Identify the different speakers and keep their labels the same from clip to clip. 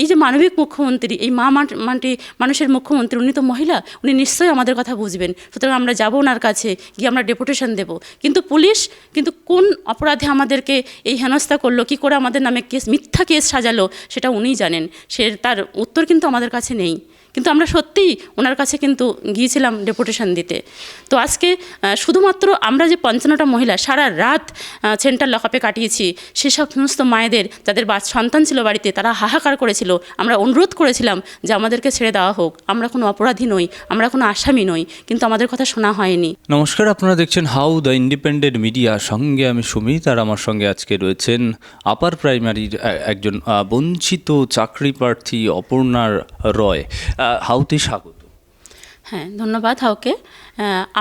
Speaker 1: এই যে মানবিক মুখ্যমন্ত্রী, এই মা মাটি মানুষের মুখ্যমন্ত্রী, উনি তো মহিলা, উনি নিশ্চয়ই আমাদের কথা বুঝবেন। সুতরাং আমরা যাব ওনার কাছে, গিয়ে আমরা ডেপুটেশন দেব। কিন্তু পুলিশ, কিন্তু কোন অপরাধে আমাদেরকে এই হেনস্থা করল, কি করে আমাদের নামে কেস, মিথ্যা কেস সাজালো, সেটা উনিই জানেন। সে, তার উত্তর কিন্তু আমাদের কাছে নেই। কিন্তু আমরা সত্যিই ওনার কাছে কিন্তু গিয়েছিলাম ডেপুটেশন দিতে। তো আজকে শুধুমাত্র আমরা যে পঞ্চান্নটা মহিলা সারা রাত সেন্টার লকআপে কাটিয়েছি সেসব সমস্ত মায়েদের যাদের বা, সন্তান ছিল বাড়িতে, তারা হাহাকার করেছিল। আমরা অনুরোধ করেছিলাম যে আমাদেরকে ছেড়ে দেওয়া হোক। আমরা কোনো অপরাধী নই, আমরা কোনো আসামি নই, কিন্তু আমাদের কথা শোনা হয়নি।
Speaker 2: নমস্কার, আপনারা দেখছেন হাউ দ্য ইন্ডিপেন্ডেন্ট মিডিয়া। সঙ্গে আমি সুমিত আর আমার সঙ্গে আজকে রয়েছেন আপার প্রাইমারির একজন বঞ্চিত চাকরি প্রার্থী অপর্ণার রয়। হাউতে স্বাগত।
Speaker 1: হ্যাঁ ধন্যবাদ হাউকে।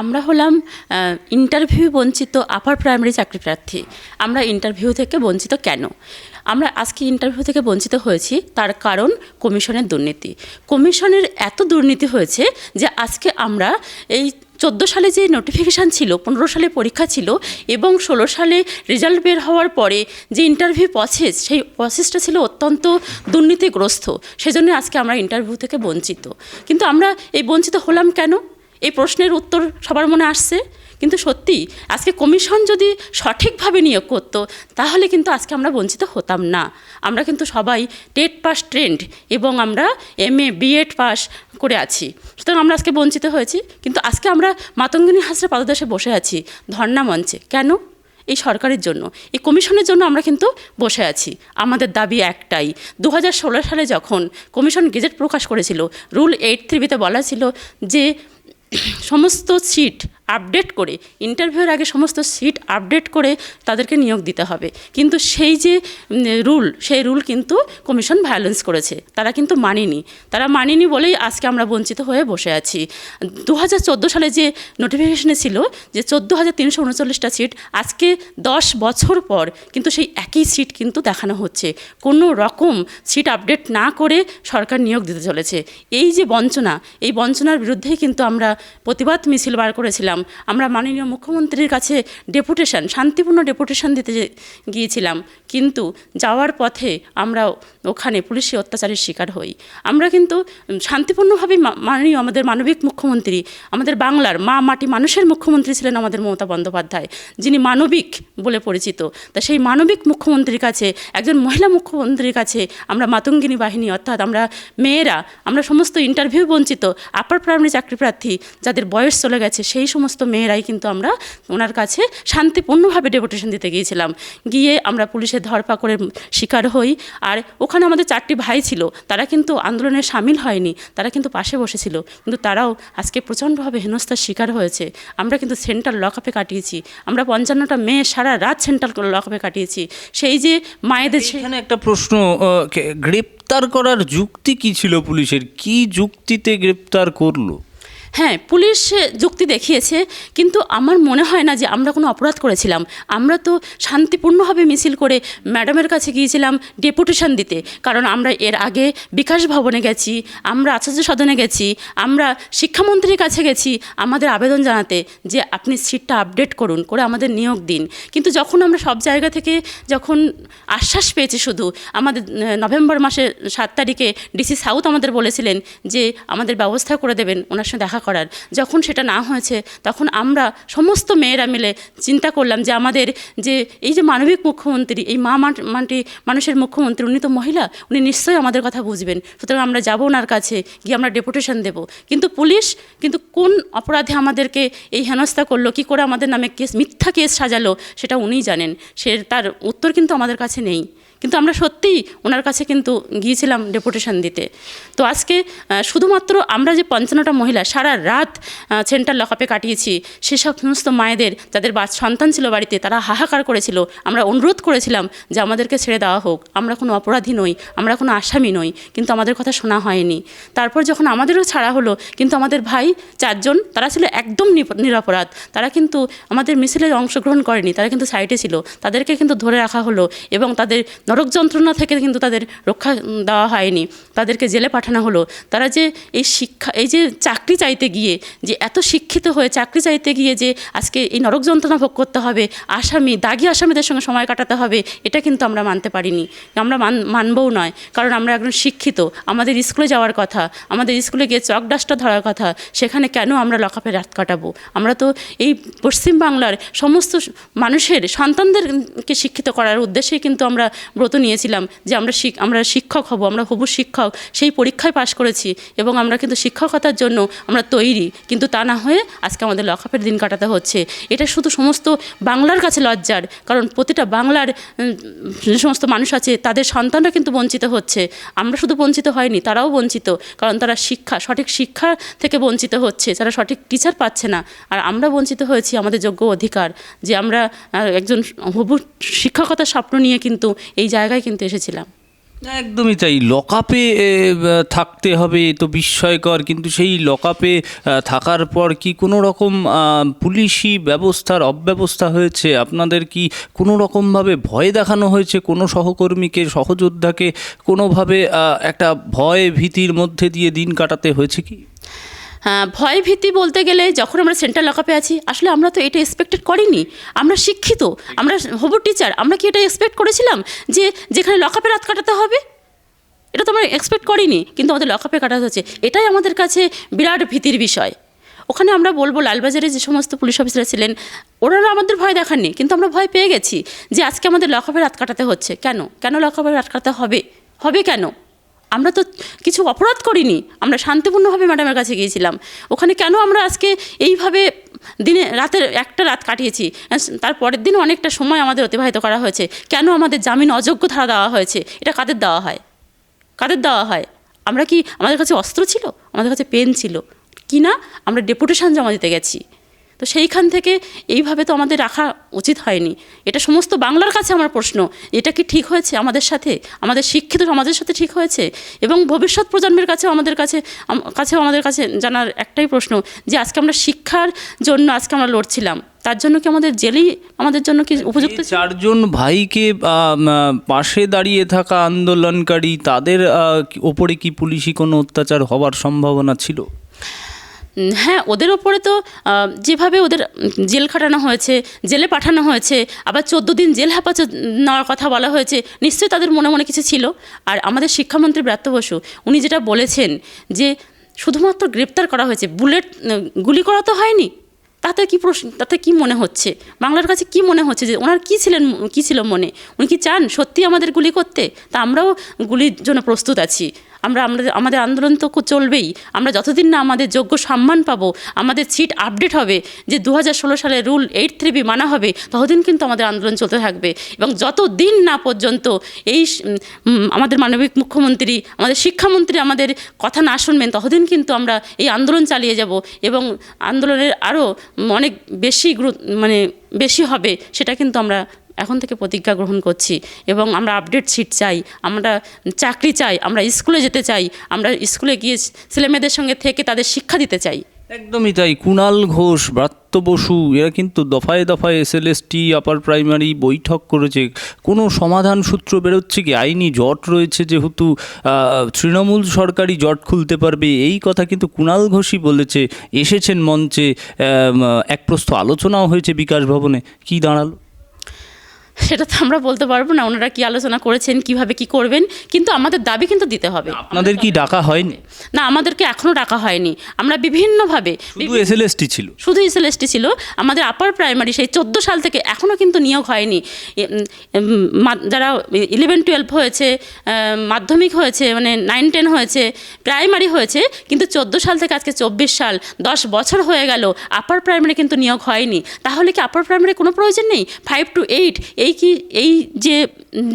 Speaker 1: আমরা হলাম ইন্টারভিউ বঞ্চিত আপার প্রাইমারি চাকরি প্রার্থী। আমরা ইন্টারভিউ থেকে বঞ্চিত কেন? আমরা আজকে ইন্টারভিউ থেকে বঞ্চিত হয়েছি তার কারণ কমিশনের দুর্নীতি। কমিশনের এত দুর্নীতি হয়েছে যে আজকে আমরা এই চোদ্দ সালে যে নোটিফিকেশান ছিল, পনেরো সালে পরীক্ষা ছিল এবং ষোলো সালে রেজাল্ট বের হওয়ার পরে যে ইন্টারভিউ প্রসেস সেই প্রসেসটা ছিল অত্যন্ত দুর্নীতিগ্রস্ত। সেজন্য আজকে আমরা ইন্টারভিউ থেকে বঞ্চিত। কিন্তু আমরা এই বঞ্চিত হলাম কেন? এই প্রশ্নের উত্তর সবার মনে আসছে। কিন্তু সত্যি, আজকে কমিশন যদি সঠিকভাবে নিয়োগ করতো, তাহলে কিন্তু আজকে আমরা বঞ্চিত হতাম না। আমরা কিন্তু সবাই টেট পাস ট্রেন্ড এবং আমরা এম এ বিএড পাস করে আছি। সুতরাং আমরা আজকে বঞ্চিত হয়েছি, কিন্তু আজকে আমরা মাতঙ্গিনী হাসরা পাদদেশে বসে আছি, ধর্ণা মঞ্চে। কেন? এই সরকারের জন্য। এই কমিশনের জন্য আমরা কিন্তু বসে আছি। আমাদের দাবি একটাই দু হাজার ষোলো সালে যখন কমিশন গেজেট প্রকাশ করেছিল, রুল এইট থ্রিবিতে বলা ছিল যে, সমস্ত সিট আপডেট করে ইন্টারভিউর আগে সমস্ত সিট আপডেট করে তাদেরকে নিয়োগ দিতে হবে। কিন্তু সেই যে রুল সেই রুল কিন্তু কমিশন ভায়োলেন্স করেছে। তারা কিন্তু মানেনি। তারা মানেনি বলেই আজকে আমরা বঞ্চিত হয়ে বসে আছি। দু হাজার চোদ্দ সালে যে নোটিফিকেশনে ছিল যে চোদ্দ হাজার তিনশো উনচল্লিশটা সিট আজকে দশ বছর পর কিন্তু সেই একই সিট কিন্তু দেখানো হচ্ছে। কোনো রকম সিট আপডেট না করে সরকার নিয়োগ দিতে চলেছে। এই যে বঞ্চনা, এই বঞ্চনার বিরুদ্ধেই কিন্তু আমরা প্রতিবাদ মিছিল বার করেছিলাম। আমরা মাননীয় মুখ্যমন্ত্রীর কাছে ডেপুটেশন, শান্তিপূর্ণ ডেপুটেশন দিতে গিয়েছিলাম। কিন্তু যাওয়ার পথে আমরা ওখানে পুলিশি অত্যাচারের শিকার হই। আমরা কিন্তু শান্তিপূর্ণভাবে মাননীয় আমাদের মানবিক মুখ্যমন্ত্রী, আমাদের বাংলার মা মাটি মানুষের মুখ্যমন্ত্রী ছিলেন আমাদের মমতা বন্দ্যোপাধ্যায়, যিনি মানবিক বলে পরিচিত। তা সেই মানবিক মুখ্যমন্ত্রীর কাছে, একজন মহিলা মুখ্যমন্ত্রীর কাছে আমরা মাতঙ্গিনী বাহিনী, অর্থাৎ আমরা মেয়েরা, আমরা সমস্ত ইন্টারভিউ বঞ্চিত আপার প্রাইমারি চাকরি প্রার্থী, যাদের বয়স চলে গেছে, সেই সমস্ত মেয়েরাই কিন্তু আমরা ওনার কাছে শান্তিপূর্ণভাবে ডেপুটেশন দিতে গিয়েছিলাম। গিয়ে আমরা পুলিশের ধরপাকড়ের শিকার হই। আর ওখানে আমাদের চারটি ভাই ছিল, তারা কিন্তু আন্দোলনে সামিল হয়নি, তারা কিন্তু পাশে বসেছিল। কিন্তু তারাও আজকে প্রচণ্ডভাবে হেনস্থার শিকার হয়েছে। আমরা কিন্তু সেন্ট্রাল লকআপে কাটিয়েছি। আমরা পঞ্চান্নটা মেয়ে সারা রাত সেন্ট্রাল লকআপে কাটিয়েছি। সেই যে মায়েদের
Speaker 2: সেখানে একটা প্রশ্ন গ্রেপ্তার করার যুক্তি কি ছিল পুলিশের? কি যুক্তিতে গ্রেপ্তার করল?
Speaker 1: হ্যাঁ পুলিশ যুক্তি দেখিয়েছে, কিন্তু আমার মনে হয় না যে আমরা কোনো অপরাধ করেছিলাম। আমরা তো শান্তিপূর্ণভাবে মিছিল করে ম্যাডামের কাছে গিয়েছিলাম ডেপুটেশন দিতে। কারণ আমরা এর আগে বিকাশ ভবনে গেছি, আমরা আচার্য সদনে গেছি, আমরা শিক্ষামন্ত্রীর কাছে গেছি আমাদের আবেদন জানাতে যে আপনি সিটটা আপডেট করুন, করে আমাদের নিয়োগ দিন। কিন্তু যখন আমরা সব জায়গা থেকে যখন আশ্বাস পেয়েছি শুধু, আমাদের নভেম্বর মাসের সাত তারিখে ডিসি সাউথ আমাদের বলেছিলেন যে আমাদের ব্যবস্থা করে দেবেন, ওনার সঙ্গে দেখা করার। যখন সেটা না হয়েছে, তখন আমরা সমস্ত মেয়েরা মিলে চিন্তা করলাম যে আমাদের যে এই যে মানবিক মুখ্যমন্ত্রী, এই মা মাটি মানুষের মুখ্যমন্ত্রী, উনি তো মহিলা, উনি নিশ্চয়ই আমাদের কথা বুঝবেন। সুতরাং আমরা যাব ওনার কাছে, গিয়ে আমরা ডেপুটেশন দেব। কিন্তু পুলিশ, কিন্তু কোন অপরাধে আমাদেরকে এই হেনস্থা করল, কি করে আমাদের নামে কেস, মিথ্যা কেস সাজালো, সেটা উনিই জানেন। সে, তার উত্তর কিন্তু আমাদের কাছে নেই। কিন্তু আমরা সত্যিই ওনার কাছে কিন্তু গিয়েছিলাম ডেপুটেশন দিতে। তো আজকে শুধুমাত্র আমরা যে পঞ্চান্নটা মহিলা সারা রাত সেন্টার লকআপে কাটিয়েছি সেসব সমস্ত মায়েদের যাদের বা, সন্তান ছিল বাড়িতে, তারা হাহাকার করেছিল। আমরা অনুরোধ করেছিলাম যে আমাদেরকে ছেড়ে দেওয়া হোক। আমরা কোনো অপরাধী নই, আমরা কোনো আসামি নই, কিন্তু আমাদের কথা শোনা হয়নি। তারপর যখন আমাদেরও ছাড়া হলো, কিন্তু আমাদের ভাই চারজন, তারা ছিল একদম নিরপরাধ। তারা কিন্তু আমাদের মিছিলে অংশগ্রহণ করেনি, তারা কিন্তু সাইডে ছিল। তাদেরকে কিন্তু ধরে রাখা হলো এবং তাদের নরক যন্ত্রণা থেকে কিন্তু তাদের রক্ষা দেওয়া হয়নি। তাদেরকে জেলে পাঠানো হলো। তারা যে এই শিক্ষা, এই যে চাকরি চাইতে গিয়ে, যে এত শিক্ষিত হয়ে চাকরি চাইতে গিয়ে যে আজকে এই নরক যন্ত্রণা ভোগ করতে হবে, আসামি, দাগি আসামিদের সঙ্গে সময় কাটাতে হবে, এটা কিন্তু আমরা মানতে পারিনি। আমরা মান, মানবও নয়, কারণ আমরা একজন শিক্ষিত। আমাদের স্কুলে যাওয়ার কথা, আমাদের স্কুলে গিয়ে চক ডাস্টার ধরার কথা, সেখানে কেন আমরা লকআপে রাত কাটাবো? আমরা তো এই পশ্চিমবাংলার সমস্ত মানুষের, সন্তানদেরকে শিক্ষিত করার উদ্দেশ্যেই কিন্তু আমরা ব্রত নিয়েছিলাম যে আমরা আমরা শিক্ষক হব, আমরা হবু শিক্ষক। সেই পরীক্ষায় পাশ করেছি এবং আমরা কিন্তু শিক্ষকতার জন্য আমরা তৈরি। কিন্তু তা না হয়ে আজকে আমাদের লকআপের দিন কাটাতে হচ্ছে। এটা শুধু সমস্ত বাংলার কাছে লজ্জার, কারণ প্রতিটা বাংলার যে সমস্ত মানুষ আছে, তাদের সন্তানরা কিন্তু বঞ্চিত হচ্ছে। আমরা শুধু বঞ্চিত হয়নি, তারাও বঞ্চিত, কারণ তারা শিক্ষা, সঠিক শিক্ষা থেকে বঞ্চিত হচ্ছে। তারা সঠিক টিচার পাচ্ছে না। আর আমরা বঞ্চিত হয়েছি আমাদের যোগ্য অধিকার, যে আমরা একজন হবু শিক্ষকতার স্বপ্ন নিয়ে কিন্তু এই জায়গায় কিন্তু এসেছিলাম।
Speaker 2: একদমই তাই। লকআপে থাকতে হবে তো বিস্ময়কর, কিন্তু সেই লকআপে থাকার পর কি কোনো রকম পুলিশি ব্যবস্থার অব্যবস্থা হয়েছে? আপনাদের কি কোনো রকমভাবে ভয় দেখানো হয়েছে? কোনো সহকর্মীকে, সহযোদ্ধাকে কোনোভাবে একটা ভয় ভীতির মধ্যে দিয়ে দিন কাটাতে হয়েছে কি?
Speaker 1: ভয় ভীতি বলতে গেলে যখন আমরা সেন্ট্রাল লকআপে আছি, আসলে আমরা তো এটা এক্সপেক্টেড করিনি। আমরা শিক্ষিত, আমরা হবু টিচার আমরা কি এটা এক্সপেক্ট করেছিলাম যে যেখানে লকআপে রাত কাটাতে হবে? এটা তো আমরা এক্সপেক্ট করিনি, কিন্তু আমাদের লকআপে কাটাতে হচ্ছে। এটাই আমাদের কাছে বিরাট ভীতির বিষয়। ওখানে আমরা বলব, লালবাজারে যে সমস্ত পুলিশ অফিসাররা ছিলেন, ওনারা আমাদের ভয় দেখাননি, কিন্তু আমরা ভয় পেয়ে গেছি যে আজকে আমাদের লকআপে রাত কাটাতে হচ্ছে। কেন? কেন লকআপে রাত কাটাতে হবে? হবে কেন? আমরা তো কিছু অপরাধ করিনি। আমরা শান্তিপূর্ণভাবে ম্যাডামের কাছে গিয়েছিলাম। ওখানে কেন আমরা আজকে এইভাবে দিনে রাতের একটা রাত কাটিয়েছি? তার পরের দিনও অনেকটা সময় আমাদের অতিবাহিত করা হয়েছে। কেন আমাদের জামিন অযোগ্য ধারা দেওয়া হয়েছে? এটা কাদের দেওয়া হয়? কাদের দেওয়া হয়? আমরা কি আমাদের কাছে অস্ত্র ছিল? আমাদের কাছে পেন ছিল? কি না? আমরা ডেপুটেশন জমা দিতে গেছি। তো সেইখান থেকে এইভাবে তো আমাদের রাখা উচিত হয়নি। এটা সমস্ত বাংলার কাছে আমার প্রশ্ন এটা কি ঠিক হয়েছে আমাদের সাথে? আমাদের শিক্ষিত সমাজের সাথে ঠিক হয়েছে? এবং ভবিষ্যৎ প্রজন্মের কাছেও আমাদের কাছে কাছেও আমাদের কাছে জানার একটাই প্রশ্ন যে আজকে আমরা শিক্ষার জন্য আজকে আমরা লড়ছিলাম। তার জন্য কি আমাদের জেলেই আমাদের জন্য কি উপযুক্ত
Speaker 2: চারজন ভাইকে পাশে দাঁড়িয়ে থাকা আন্দোলনকারী তাদের ওপরে কি পুলিশি কোনো অত্যাচার হওয়ার সম্ভাবনা ছিল?
Speaker 1: হ্যাঁ ওদের ওপরে তো যেভাবে ওদের জেল খাটানো হয়েছে, জেলে পাঠানো হয়েছে, আবার চোদ্দ দিন জেল হেফাজত নেওয়ার কথা বলা হয়েছে, নিশ্চয়ই তাদের মনে মনে কিছু ছিল। আর আমাদের শিক্ষামন্ত্রী ব্রাত্য বসু, উনি যেটা বলেছেন যে, শুধুমাত্র গ্রেপ্তার করা হয়েছে, বুলেট গুলি করা তো হয়নি। তাতে কি প্রশ্ন, তাতে কি মনে হচ্ছে? বাংলার কাছে কি মনে হচ্ছে যে ওনার কি ছিলেন, কি ছিল মনে? উনি কি চান সত্যি আমাদের গুলি করতে? তা আমরাও গুলির জন্য প্রস্তুত আছি। আমরা আমাদের আমাদের আন্দোলন তো চলবেই। আমরা যতদিন না আমাদের যোগ্য সম্মান পাবো, আমাদের সিট আপডেট হবে, যে দু হাজার ষোলো সালে রুল এইট থ্রি বি মানা হবে, ততদিন কিন্তু আমাদের আন্দোলন চলতে থাকবে। এবং যতদিন না পর্যন্ত এই আমাদের মানবিক মুখ্যমন্ত্রী, আমাদের শিক্ষামন্ত্রী আমাদের কথা না শুনবেন, ততদিন কিন্তু আমরা এই আন্দোলন চালিয়ে যাব এবং আন্দোলনের আরও অনেক বেশি গুরু মানে বেশি হবে, সেটা কিন্তু আমরা এখন থেকে প্রতিজ্ঞা গ্রহণ করছি। এবং আমরা আপডেট সিট চাই, আমরা চাকরি চাই, আমরা স্কুলে যেতে চাই, আমরা স্কুলে গিয়ে ছেলেমেয়েদের সঙ্গে থেকে তাদের শিক্ষা দিতে চাই।
Speaker 2: একদমই তাই। কুণাল ঘোষ, ব্রাত্য বসু, এরা কিন্তু দফায় দফায় টি আপার প্রাইমারি বৈঠক করেছে। কোনো সমাধান সূত্র বেরোচ্ছে কি? আইনি জট রয়েছে যেহেতু তৃণমূল সরকারি জট খুলতে পারবে। এই কথা কিন্তু কুণাল ঘোষই বলেছে। এসেছেন মঞ্চে এক প্রস্থ আলোচনাও হয়েছে বিকাশ ভবনে। কি দাঁড়াল?
Speaker 1: সেটা তো আমরা বলতে পারব না ওনারা কি আলোচনা করেছেন কীভাবে কি করবেন কিন্তু আমাদের দাবি কিন্তু দিতে হবে।
Speaker 2: আপনাদের কি ডাকা হয়নি?
Speaker 1: না আমাদেরকে এখনও ডাকা হয়নি। আমরা বিভিন্নভাবে
Speaker 2: শুধু এসএলএসটি ছিল?
Speaker 1: শুধু এসএলএসটি ছিল। আমাদের আপার প্রাইমারি সেই চোদ্দ সাল থেকে এখনও কিন্তু নিয়োগ হয়নি। যারা ইলেভেন টুয়েলভ হয়েছে মাধ্যমিক হয়েছে মানে নাইন টেন হয়েছে প্রাইমারি হয়েছে কিন্তু চোদ্দ সাল থেকে আজকে চব্বিশ সাল দশ বছর হয়ে গেল আপার প্রাইমারি কিন্তু নিয়োগ হয়নি। তাহলে কি আপার প্রাইমারি কোনো প্রয়োজন নেই? ফাইভ টু এইট এই কি, এই যে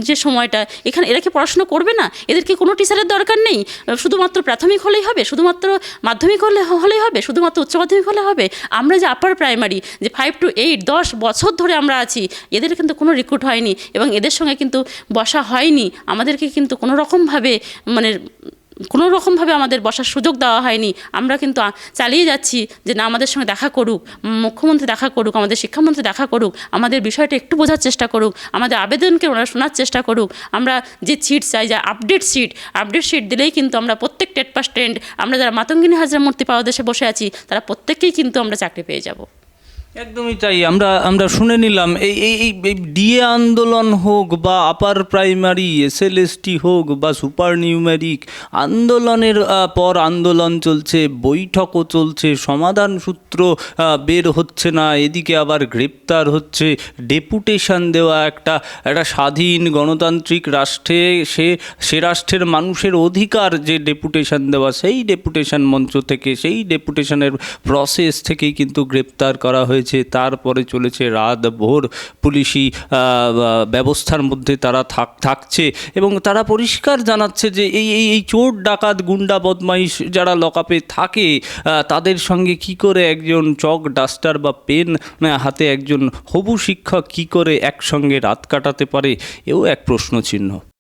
Speaker 1: যে সময়টা, এখানে এরা কি পড়াশোনা করবে না? এদেরকে কোনো টিচারের দরকার নেই? শুধুমাত্র প্রাথমিক হলেই হবে? শুধুমাত্র মাধ্যমিক হলে, হলেই হবে? শুধুমাত্র উচ্চ মাধ্যমিক হলে হবে? আমরা যে আপার প্রাইমারি যে ফাইভ টু এইট দশ বছর ধরে আমরা আছি, এদের কিন্তু কোনো রিক্রুট হয়নি এবং এদের সঙ্গে কিন্তু বসা হয়নি। আমাদেরকে কিন্তু কোনো রকমভাবে মানে কোনো রকমভাবে আমাদের বসার সুযোগ দেওয়া হয়নি। আমরা কিন্তু চালিয়ে যাচ্ছি যে না, আমাদের সঙ্গে দেখা করুক, মুখ্যমন্ত্রী দেখা করুক, আমাদের শিক্ষামন্ত্রী দেখা করুক, আমাদের বিষয়টা একটু বোঝার চেষ্টা করুক, আমাদের আবেদনকে ওনারা শোনার চেষ্টা করুক। আমরা যে সিট চাই, যে আপডেট সিট আপডেট সিট দিলেই কিন্তু আমরা প্রত্যেক টেট পাস ট্রেন্ড আমরা যারা মাতঙ্গিনী হাজরা মূর্তি পাওয়া দেশে বসে আছি, তারা প্রত্যেককেই কিন্তু আমরা চাকরি পেয়ে যাব।
Speaker 2: একদমই তাই। আমরা আমরা শুনে নিলাম, এই এই এই ডিএ আন্দোলন হোক বা আপার প্রাইমারি, এসএলএসটি হোক বা সুপার নিউমেরিক, আন্দোলনের পর আন্দোলন চলছে, বৈঠকও চলছে, সমাধান সূত্র বের হচ্ছে না, এদিকে আবার গ্রেপ্তার হচ্ছে, ডেপুটেশন দেওয়া একটা একটা স্বাধীন গণতান্ত্রিক রাষ্ট্রে, সে সে রাষ্ট্রের মানুষের অধিকার যে ডেপুটেশন দেওয়া, সেই ডেপুটেশন মঞ্চ থেকে, সেই ডেপুটেশনের প্রসেস থেকেই কিন্তু গ্রেপ্তার করা হয়েছে। তারপরে চলেছে রাত ভোর পুলিশি ব্যবস্থার মধ্যে তারা থাক, থাকছে এবং তারা পরিষ্কার জানাচ্ছে যে এই এই এই চোর ডাকাত গুন্ডা বদমাইশ যারা লকআপে থাকে তাদের সঙ্গে কি করে একজন চক ডাস্টার বা পেন হাতে একজন হবু শিক্ষক কি করে একসঙ্গে রাত কাটাতে পারে, এও এক প্রশ্ন চিহ্ন